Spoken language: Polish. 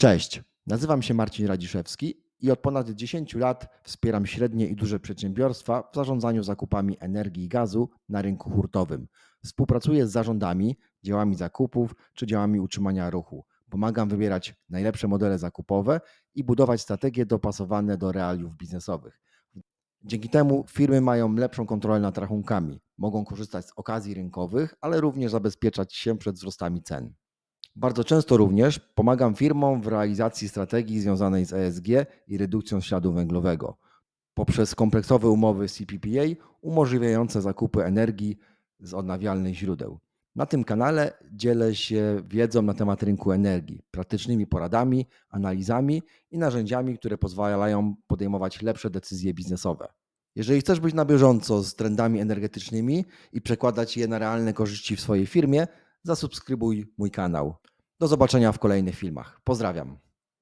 Cześć, nazywam się Marcin Radziszewski i od ponad 10 lat wspieram średnie i duże przedsiębiorstwa w zarządzaniu zakupami energii i gazu na rynku hurtowym. Współpracuję z zarządami, działami zakupów czy działami utrzymania ruchu. Pomagam wybierać najlepsze modele zakupowe i budować strategie dopasowane do realiów biznesowych. Dzięki temu firmy mają lepszą kontrolę nad rachunkami, mogą korzystać z okazji rynkowych, ale również zabezpieczać się przed wzrostami cen. Bardzo często również pomagam firmom w realizacji strategii związanej z ESG i redukcją śladu węglowego poprzez kompleksowe umowy CPPA umożliwiające zakupy energii z odnawialnych źródeł. Na tym kanale dzielę się wiedzą na temat rynku energii, praktycznymi poradami, analizami i narzędziami, które pozwalają podejmować lepsze decyzje biznesowe. Jeżeli chcesz być na bieżąco z trendami energetycznymi i przekładać je na realne korzyści w swojej firmie, zasubskrybuj mój kanał. Do zobaczenia w kolejnych filmach. Pozdrawiam.